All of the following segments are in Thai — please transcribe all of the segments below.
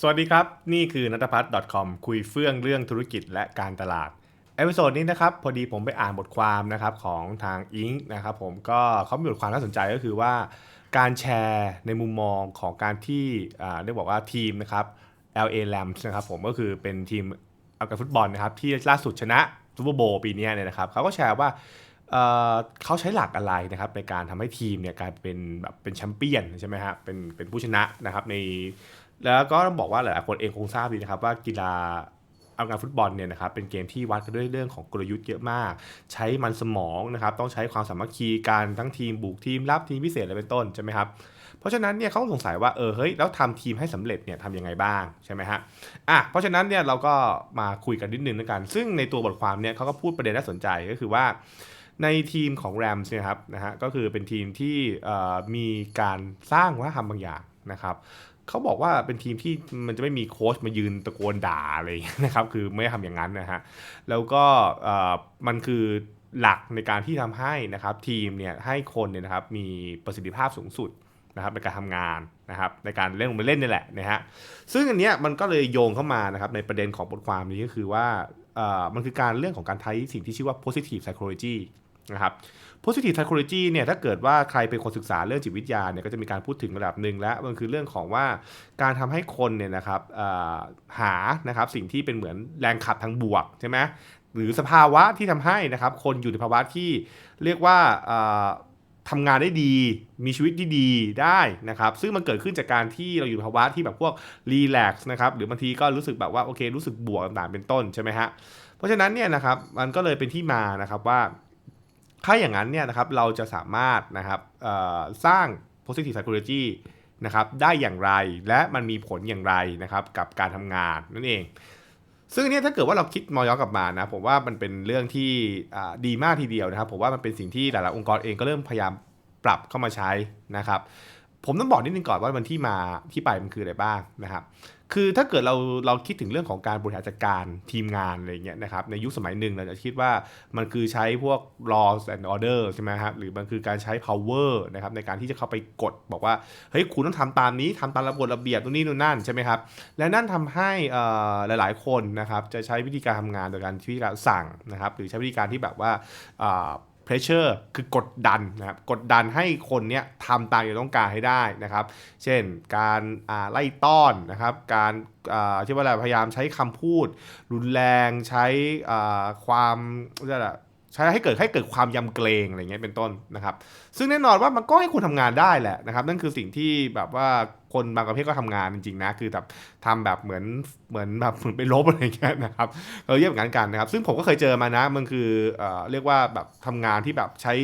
สวัสดีครับ นี่คือนัทพัฒน์ .com คุยเฟื่องเรื่องธุรกิจและการตลาด เอพิโซดนี้นะครับ พอดีผมไปอ่านบทความนะครับของทางอิงนะครับผมก็เขามีบทความน่าสนใจก็คือว่า การแชร์ในมุมมองของการที่เรียกบอกว่าทีมนะครับ LA Rams นะครับผมก็คือเป็นทีมเอาการฟุตบอลนะครับ ที่ล่าสุดชนะซูเปอร์โบว์ปีนี้เนี่ยนะครับเขาก็แชร์ว่าเเขาใช้หลักอะไรนะครับในการทำให้ทีมเนี่ยกลายเป็นแบบเป็นแชมเปี้ยนใช่ไหมฮะเป็นเป็นผู้ชนะนะครับใน แล้วก็ต้องบอกว่าหลายคนเองคงทราบดีนะครับว่ากีฬาเอาการฟุตบอลเนี่ยนะครับเป็นเกมที่วัดกันด้วยเรื่องของกลยุทธ์เยอะมาก ใช้มันสมองนะครับต้องใช้ความสามัคคีการทั้งทีมบุกทีมรับทีมพิเศษอะไรเป็นต้นใช่ไหมครับเพราะฉะนั้นเนี่ยเขาสงสัยว่าเออเฮ้ยแล้วทำทีมให้สำเร็จเนี่ยทำยังไงบ้างใช่ไหมฮะอะเพราะฉะนั้นเนี่ยเราก็มาคุยกันนิดนึงแล้วกัน ซึ่งในตัวบทความเนี่ยเขาก็พูดประเด็นน่าสนใจก็คือว่าในทีมของ Rams เนี่ยครับนะฮะก็คือเป็นทีมที่มีการสร้างวัฒนธรรมบางอย่างนะครับ เขาบอกว่าเป็นทีมที่มันจะไม่มีโค้ชมายืนตะโกนด่าอะไรนะครับ คือไม่ทำอย่างนั้นนะฮะ แล้วก็มันคือหลักในการที่ทำให้นะครับทีมเนี่ยให้คนเนี่ยนะครับมีประสิทธิภาพสูงสุดนะครับในการทำงานนะครับในการเล่นลงไปเล่นนี่แหละนะฮะซึ่งอันเนี้ยมันก็เลยโยงเข้ามานะครับในประเด็นของบทความนี้ก็คือว่ามันคือการเรื่องของการใช้สิ่งที่ชื่อว่า positive psychology นะครับ positive psychology เนี่ยถ้าเกิดว่าใครเป็นคนศึกษาเรื่องจิตวิทยาเนี่ยก็จะมีการพูดถึงระดับหนึ่งแล้วมันคือเรื่องของว่าการทำให้คนเนี่ยนะครับหานะครับสิ่งที่เป็นเหมือนแรงขับทางบวกใช่ไหมหรือสภาวะที่ทำให้นะครับคนอยู่ในภาวะที่เรียกว่าเอ่อทำงานได้ดีมีชีวิตที่ดีได้นะครับ ซึ่งมันเกิดขึ้นจากการที่เราอยู่ในภาวะที่แบบพวกรีแลกซ์นะครับหรือบางทีก็รู้สึกแบบว่าโอเครู้สึกบวกต่างๆเป็นต้นใช่ไหมฮะเพราะฉะนั้นเนี่ยนะครับมันก็เลยเป็นที่มานะครับว่า ถ้าอย่างนั้นเนี่ยนะครับเราจะสามารถนะครับสร้าง positive psychology นะครับได้อย่างไรและมันมีผลอย่างไรนะครับกับการทำงานนั่นเอง ซึ่งเนี่ยถ้าเกิดว่าเราคิดมอย้อนกลับมานะผมว่ามันเป็นเรื่องที่ดีมากทีเดียวนะครับผมว่ามันเป็นสิ่งที่หลายๆองค์กรเองก็เริ่มพยายามปรับเข้ามาใช้นะครับ ผมต้องบอกนิดนึงก่อนว่ามันที่มาที่ไปมันคืออะไรบ้างนะครับ คือถ้าเกิดเราเราคิดถึงเรื่องของการบริหารจัดการทีมงานอะไรเงี้ยนะครับในยุคสมัยหนึ่งเราจะคิดว่ามันคือใช้พวก laws and order ใช่ไหมครับหรือมันคือการใช้ power นะครับในการที่จะเข้าไปกดบอกว่าเฮ้ยคุณต้องทำตามนี้ทำตามระบบระเบียบตรงนี้นู่นนั่นใช่ไหมครับและนั่นทำให้เอ่อหลาย ๆ คนนะครับจะใช้วิธีการทำงานโดยการวิธีการสั่งนะครับหรือใช้วิธีการที่แบบว่าอ่า pressure คือกดดันนะครับกดดันให้คนเนี้ยทำตามที่ต้องการให้ได้นะครับ เช่นการไล่ต้อนนะครับ การอ่าที่ว่าอะไรพยายามใช้คำพูด รุนแรงใช้อ่าความเรียกอะไรใช้ให้เกิดให้เกิดความยำเกรงอะไรเงี้ยเป็นต้นนะครับ ซึ่งแน่นอนว่ามันก็ให้คุณทำงานได้แหละนะครับ นั่นคือสิ่งที่แบบว่า คนบางประเภทก็ทำงานจริงๆนะ คือแบบทำแบบเหมือนเหมือนแบบเหมือนไปลบอะไรอย่างเงี้ยนะครับเราเรียกอย่างนั้นกันนะครับ ซึ่งผมก็เคยเจอมานะมันคือเอ่อเรียกว่าแบบทำงานที่แบบใช้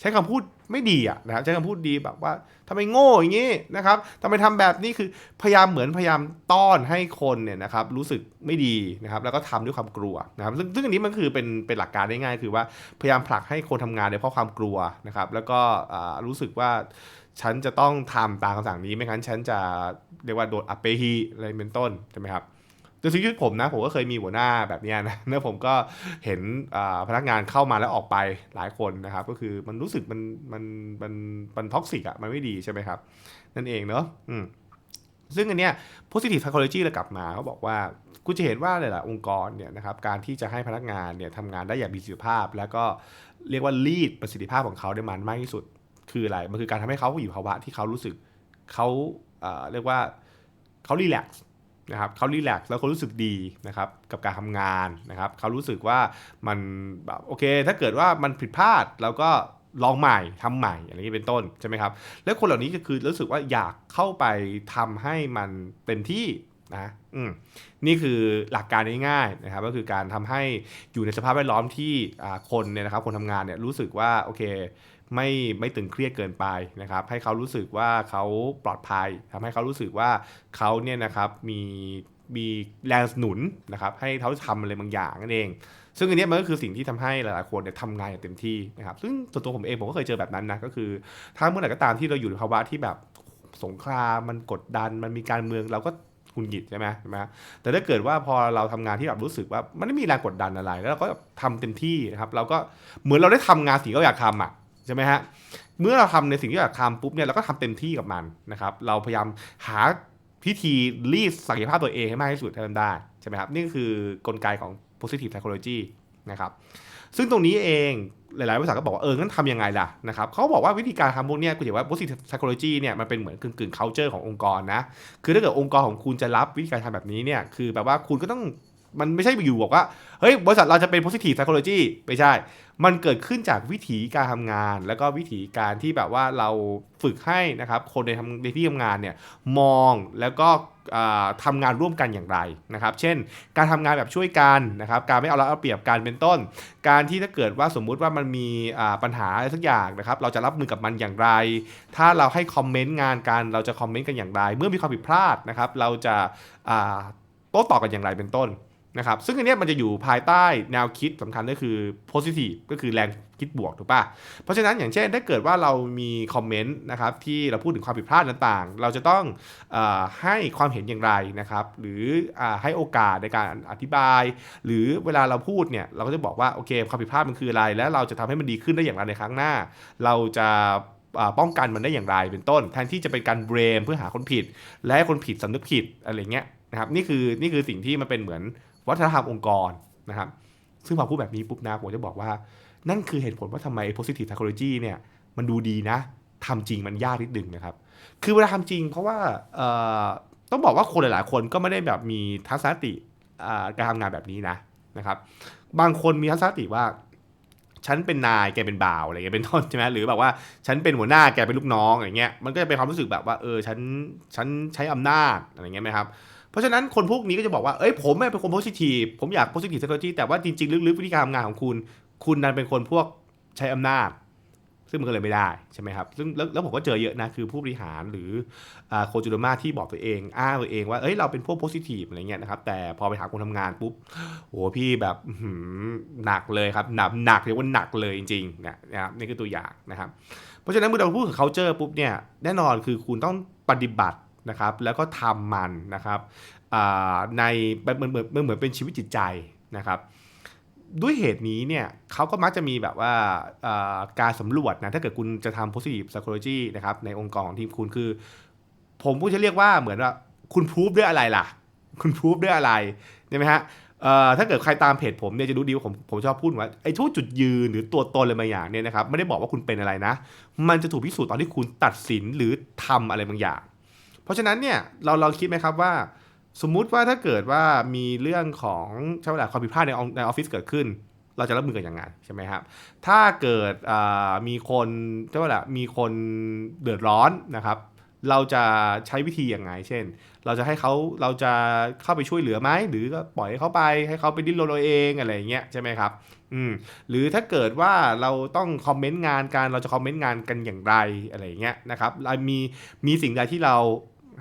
ใช้คำพูดไม่ดีอะนะครับใช้คำพูดดีแบบว่าทำไมโง่อย่างงี้นะครับทำไมทำแบบนี้คือพยายามเหมือนพยายามต้อนให้คนเนี่ยนะครับรู้สึกไม่ดีนะครับแล้วก็ทำด้วยความกลัวนะครับซึ่งซึ่งอันนี้มันคือเป็นเป็นหลักการได้ง่ายคือว่าพยายามผลักให้คนทำงานเนี่ยเพราะความกลัวนะครับแล้วก็รู้สึกว่า ฉันจะต้องทำตามคำสั่งนี้ไม่งั้นฉันจะเรียกว่าโดนอัปเปฮีอะไรเป็นต้นใช่ไหมครับโดยชีวิตผมนะผมก็เคยมีหัวหน้าแบบนี้นะแล้วผมก็เห็นพนักงานเข้ามาแล้วออกไปหลายคนนะครับก็คือมันรู้สึกมันมันมันมันท็อกซิกอะมันไม่ดีใช่ไหมครับ นั่นเองเนอะอืมซึ่งอันเนี้ย positive psychology เรากลับมาเขาบอกว่าคุณจะเห็นว่าหลายๆองค์กรเนี่ยนะครับการที่จะให้พนักงานเนี่ยทำงานได้อย่างมีประสิทธิภาพ แล้วก็เรียกว่า lead ประสิทธิภาพของเขาได้มันมากที่สุด คืออะไร มันคือการทำให้เขาอยู่ภาวะที่เขารู้สึกเขาเอ่อเรียกว่าเขารีแลกซ์นะครับเขารีแลกซ์แล้วเขารู้สึกดีนะครับกับการทำงานนะครับเขารู้สึกว่ามันแบบโอเค ถ้าเกิดว่ามันผิดพลาดเราก็ลองใหม่ทำใหม่อะไรอย่างนี้เป็นต้นใช่ไหมครับ และคนเหล่านี้ก็คือรู้สึกว่าอยากเข้าไปทำให้มันเต็มที่นะอืมนี่คือหลักการง่ายๆนะครับก็คือการทำให้อยู่ในสภาพแวดล้อมที่คนเนี่ยนะครับคนทำงานเนี่ยรู้สึกว่าโอเค ไม่ไม่ตึงเครียดเกินไปนะครับให้เขารู้สึกว่าเขาปลอดภัยทำให้เขารู้สึกว่าเขาเนี่ยนะครับมีมีแรงสนุนนะครับให้เขาทำอะไรบางอย่างนั่นเอง ซึ่งอันนี้มันก็คือสิ่งที่ทำให้หลายๆคนเนี่ยทำงานอย่างเต็มที่นะครับซึ่งส่วนตัวผมเองผมก็เคยเจอแบบนั้นนะก็คือ ถ้าเมื่อไหร่ก็ตามที่เราอยู่ในภาวะที่แบบสงครามมันกดดันมันมีการเมืองเราก็หงุนหงิดใช่ไหมใช่ไหมแต่ถ้าเกิดว่าพอเราทำงานที่แบบรู้สึกว่ามันไม่มีแรงกดดันอะไร แล้วเราก็ทำเต็มที่นะครับเราก็เหมือนเราได้ทำงานสิ่งที่เราอยากทำอะ ใช่ไหมฮะเมื่อเราทำในสิ่งที่อยากทำปุ๊บเนี่ยเราก็ทำเต็มที่กับมันนะครับเราพยายามหาพิธีรีดศักยภาพตัวเองให้มากที่สุดเท่านั้นได้ใช่ไหมครับนี่คือกลไกของ positive psychology นะครับซึ่งตรงนี้เองหลายๆบริษัทก็บอกว่าเอองั้นทำยังไงล่ะนะครับเขาบอกว่าวิธีการทำพวกนี้คุณเห็นว่า positive psychology เนี่ยมันเป็นเหมือนกึ่งกึ่ง culture ขององค์กรนะคือถ้าเกิดองค์กรของคุณจะรับวิธีการทำแบบนี้เนี่ยคือแบบว่าคุณก็ต้อง มันไม่ใช่อยู่บอกว่าเฮ้ยบริษัทเราจะเป็น positive psychology ไม่ใช่ มันเกิดขึ้นจากวิธีการทำงาน แล้วก็วิธีการที่แบบว่าเราฝึกให้นะครับคนในทำในที่ทำงานเนี่ยมองแล้วก็ทำงานร่วมกันอย่างไรนะครับ เช่น การทำงานแบบช่วยกันนะครับ การไม่เอาละเอาเปรียบกันเป็นต้น การที่ถ้าเกิดว่าสมมุติว่ามันมีปัญหาอะไรสักอย่างนะครับ เราจะรับมือกับมันอย่างไร ถ้าเราให้คอมเมนต์งานกัน เราจะคอมเมนต์กันอย่างไร เมื่อมีความผิดพลาดนะครับ เราจะโต้ตอบกันอย่างไรเป็นต้น นะครับซึ่งอันนี้มันจะอยู่ภายใต้แนวคิดสำคัญก็คือ positive ก็คือแรงคิดบวกถูกป่ะ เพราะฉะนั้นอย่างเช่นถ้าเกิดว่าเรามีคอมเมนต์นะครับที่เราพูดถึงความผิดพลาดต่างๆ เราจะต้องอให้ความเห็นอย่างไรนะครับหรืออให้โอกาสในการอธิบาย หรือเวลาเราพูดเนี่ยเราก็จะบอกว่าโอเคความผิดพลาดมันคืออะไร และเราจะทำให้มันดีขึ้นได้อย่างไรในครั้งหน้า เราจะป้องกันมันได้อย่างไรเป็นต้น แทนที่จะเป็นการเบรมเพื่อหาคนผิด และให้คนผิดสำนึกผิดอะไรเงี้ยนะครับนี่คือนี่คือสิ่งที่มันเป็นเหมือน วัฒนธรรมองค์กรนะครับ ซึ่งพอพูดแบบนี้ปุ๊บนะผมจะบอกว่า นั่นคือเหตุผลว่าทำไม positive psychology เนี่ยมันดูดีนะทำจริงมันยากนิดนึงนะครับ คือเวลาทำจริงเพราะว่าต้องบอกว่าคนหลาย ๆ คนก็ไม่ได้แบบมีทัศนคติการทำงานแบบนี้นะนะครับ บางคนมีทัศนคติว่าฉันเป็นนายแกเป็นบ่าวอะไรเงี้ยเป็นต้นใช่ไหมหรือแบบว่าฉันเป็นหัวหน้าแกเป็นลูกน้องอะไรเงี้ยมันก็จะเป็นความรู้สึกแบบว่าเออฉันฉันใช้อำนาจอะไรเงี้ยไหมครับ เพราะฉะนั้นคนพวกนี้ก็จะบอกว่า เอ้ยผมเป็นคนโพสิทีฟผมอยากโพสิทีฟเทคโนโลยีแต่ว่าจริงๆลึกๆวิธีการทำงานของคุณ คุณนั้นเป็นคนพวกใช้อำนาจ ซึ่งมันก็เลยไม่ได้ใช่ไหมครับ ซึ่งแล้วผมก็เจอเยอะนะ คือผู้บริหารหรือโคจูดมาที่บอกตัวเอง อ้างตัวเองว่า เอ้ยเราเป็นพวกโพสิทีฟอะไรเงี้ยนะครับ แต่พอไปหาคนทำงานปุ๊บโอ้พี่แบบหนักเลยครับ หนักหนักเรียกว่าหนักเลยจริงๆนะครับนี่คือตัวอย่างนะครับ เพราะฉะนั้นเมื่อเราพูดถึง culture ปุ๊บเนี่ยแน่นอนคือคุณต้องปฏิบัติ นะครับแล้วก็ทำมันนะครับในเหมือนเหมือนเหมือนเป็นชีวิตจิตใจนะครับด้วยเหตุนี้เนี่ยเขาก็มักจะมีแบบว่าการสำรวจนะถ้าเกิดคุณจะทำ positive psychology นะครับในองค์กรของทีมคุณคือ ผมก็จะเรียกว่าเหมือนว่าคุณพูฟด้วยอะไรล่ะ คุณพูฟด้วยอะไรใช่ไหมฮะถ้าเกิดใครตามเพจผมเนี่ยจะรู้ดีว่าผมผมชอบพูดว่าไอ้ทุกจุดยืนหรือตัวตนอะไรบางอย่างเนี่ยนะครับไม่ได้บอกว่าคุณเป็นอะไรนะ มันจะถูกพิสูจน์ตอนที่คุณตัดสินหรือทำอะไรบางอย่าง เพราะฉะนั้นเนี่ยเราเราคิดไหมครับว่า สมมุติว่าถ้าเกิดว่ามีเรื่องของใช้เวลาความผิดพลาดในในออฟฟิศเกิดขึ้น เราจะรับมือกันยังไงใช่ไหมครับ ถ้าเกิดมีคนใช้เวลามีคนเดือดร้อนนะครับ เราจะใช้วิธียังไง เช่น เราจะให้เขาเราจะเข้าไปช่วยเหลือไหมหรือก็ปล่อยให้เขาไปให้เขาไปดิ้นรนเองอะไรอย่างเงี้ยใช่ไหมครับอืมหรือถ้าเกิดว่าเราต้องคอมเมนต์งานกันเราจะคอมเมนต์งานกันอย่างไรอะไรอย่างเงี้ยนะครับมีมีสิ่งใดที่เรา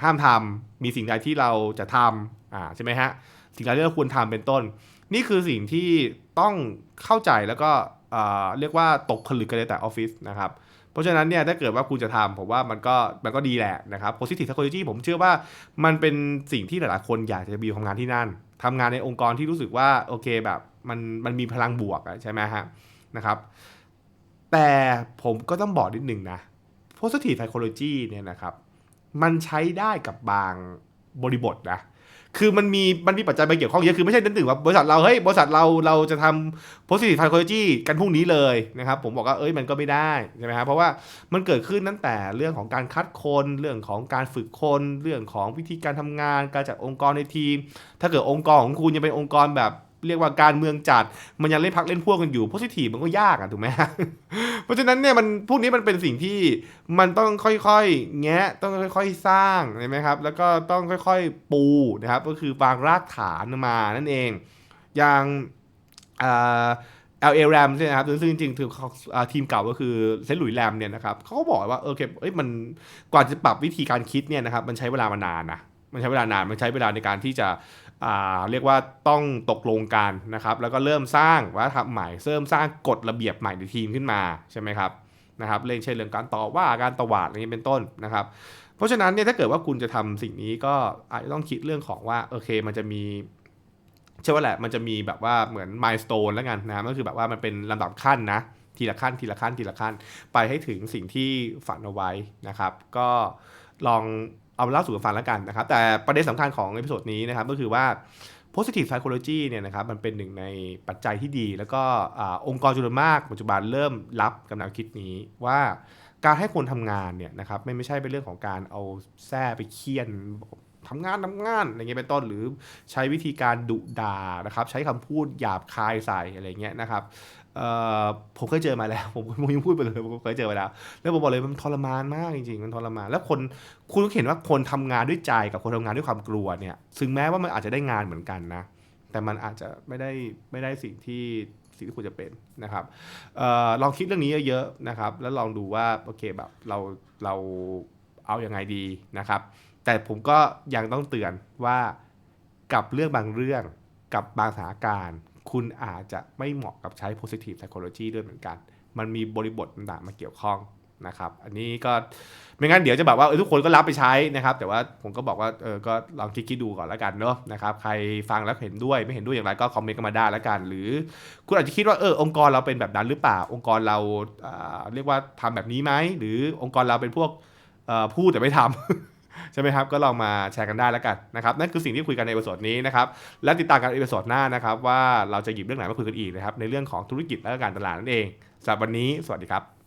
ห้ามทำมีสิ่งใดที่เราจะทำอ่าใช่ไหมฮะสิ่งใดที่เราควรทำเป็นต้น นี่คือสิ่งที่ต้องเข้าใจแล้วก็เรียกว่าตกผลึกกันในแต่ออฟฟิศนะครับเพราะฉะนั้นเนี่ยถ้าเกิดว่าคุณจะทำผมว่ามันก็มันก็ดีแหละนะครับ positive psychology ผมเชื่อว่ามันเป็นสิ่งที่หลายๆคนอยากจะมีทำงานที่นั่นทำงานในองค์กรที่รู้สึกว่าโอเคแบบมันมันมีพลังบวกใช่ไหมฮะนะครับ แต่ผมก็ต้องบอกนิดหนึ่งนะ positive psychology เนี่ยนะครับ มันใช้ได้กับบางบริบทนะคือมันมีมันมีปัจจัยไปเกี่ยวข้องเยอะคือไม่ใช่นั่นถึงว่าบริษัทเราเฮ้ยบริษัทเราเราจะทำ positive psychology กันพรุ่งนี้เลยนะครับ ผมบอกว่าเอ้ยมันก็ไม่ได้ใช่ไหมครับเพราะว่ามันเกิดขึ้นตั้งแต่เรื่องของการคัดคนเรื่องของการฝึกคนเรื่องของวิธีการทำงาน การจัดองค์กรในทีม ถ้าเกิดองค์กรของคุณยังเป็นองค์กรแบบ เรียกว่าการเมืองจัด มันยังเล่นพักเล่นพวกกันอยู่โพสิทีฟมันก็ยากอะถูกไหมเพราะฉะนั้นเนี่ยมันพวกนี้มันเป็นสิ่งที่มันต้องค่อยๆ แงะต้องค่อย ๆ สร้างใช่ไหมครับ แล้วก็ต้องค่อย ๆ ปูนะครับก็คือวางรากฐานมานั่นเอง อย่างเอ่า LA Ram ใช่ไหมครับซึ่งจริงๆคือทีมเก่าก็คือเซนต์หลุยแรมเนี่ยนะครับเขาก็บอกว่าเออเคเอ้ยมันกว่าจะปรับวิธีการคิดเนี่ยนะครับมันใช้เวลามานานนะมันใช้เวลานาน มันใช้เวลาในการที่จะ เรียกว่าต้องตกลงกันนะครับ แล้วก็เริ่มสร้างวัฒนธรรมใหม่เริ่มสร้างกฎระเบียบใหม่ในทีมขึ้นมาใช่ไหมครับนะครับเรื่องเช่นเรื่องการต่อว่าการตวาดอะไรนี้เป็นต้นนะครับ เพราะฉะนั้นเนี่ยถ้าเกิดว่าคุณจะทำสิ่งนี้ก็อาจจะต้องคิดเรื่องของว่าโอเคมันจะมีใช่ว่าแหละมันจะมีแบบว่าเหมือนมายสเตนแล้วกันนะก็คือแบบว่ามันเป็นลำดับขั้นนะทีละขั้นทีละขั้นทีละขั้น ไปให้ถึงสิ่งที่ฝันเอาไว้นะครับ ก็ลอง เอาเล่าสู่กันฟังแล้วกันนะครับ แต่ประเด็นสำคัญของในพิโซดนี้นะครับก็คือว่า positive psychology เนี่ยนะครับมันเป็นหนึ่งในปัจจัยที่ดี แล้วก็อองค์กรจำนวนมากปัจจุบันเริ่มรับกับแนวคิดนี้ว่าการให้คนทำงานเนี่ยนะครับไม่ไม่ใช่เป็นเรื่องของการเอาแส้ไปเคี่ยนทำงานทำงานอะไรเงี้ยเป็นต้นหรือใช้วิธีการดุด่านะครับ ใช้คำพูดหยาบคายใส่อะไรเงี้ยนะครับ ผมเคยเจอมาแล้ว ผมผมยังพูดไปเลยผมเคยเจอมาแล้ว แล้วผมบอกเลยมันทรมานมากจริงๆมันทรมาน แล้วคนคุณก็เห็นว่าคนทำงานด้วยใจกับคนทำงานด้วยความกลัวเนี่ยถึงแม้ว่ามันอาจจะได้งานเหมือนกันนะ แต่มันอาจจะไม่ได้ไม่ได้สิ่งที่สิ่งที่ควรจะเป็นนะครับออลองคิดเรื่องนี้เยอะๆนะครับ แล้วลองดูว่าโอเคแบบเราเราเอาอยัางไงดีนะครับ แต่ผมก็ยังต้องเตือนว่ากับเรื่องบางเรื่องกับบางสถานการณ์ คุณอาจจะไม่เหมาะกับใช้ positive psychology ด้วยเหมือนกัน มันมีบริบทต่างๆมาเกี่ยวข้องนะครับ อันนี้ก็ไม่งั้นเดี๋ยวจะแบบว่าทุกคนก็รับไปใช้นะครับ แต่ว่าผมก็บอกว่าเออก็ลองคิดๆดูก่อนแล้วกันเนาะนะครับ ใครฟังแล้วเห็นด้วยไม่เห็นด้วยอย่างไรก็คอมเมนต์กันมาได้แล้วกัน หรือคุณอาจจะคิดว่าเออองค์กรเราเป็นแบบนั้นหรือเปล่า องค์กรเราเรียกว่าทำแบบนี้ไหมหรือองค์กรเราเป็นพวกพูดแต่ไม่ทำ ใช่ไหมครับก็ลองมาแชร์กันได้แล้วกันนะครับนั่นคือสิ่งที่คุยกันในเอพิโซดนี้นะครับและติดตามกันในเอพิโซดหน้านะครับว่าเราจะหยิบเรื่องไหนมาคุยกันอีกนะครับในเรื่องของธุรกิจและการตลาดนั่นเองสำหรับวันนี้สวัสดีครับ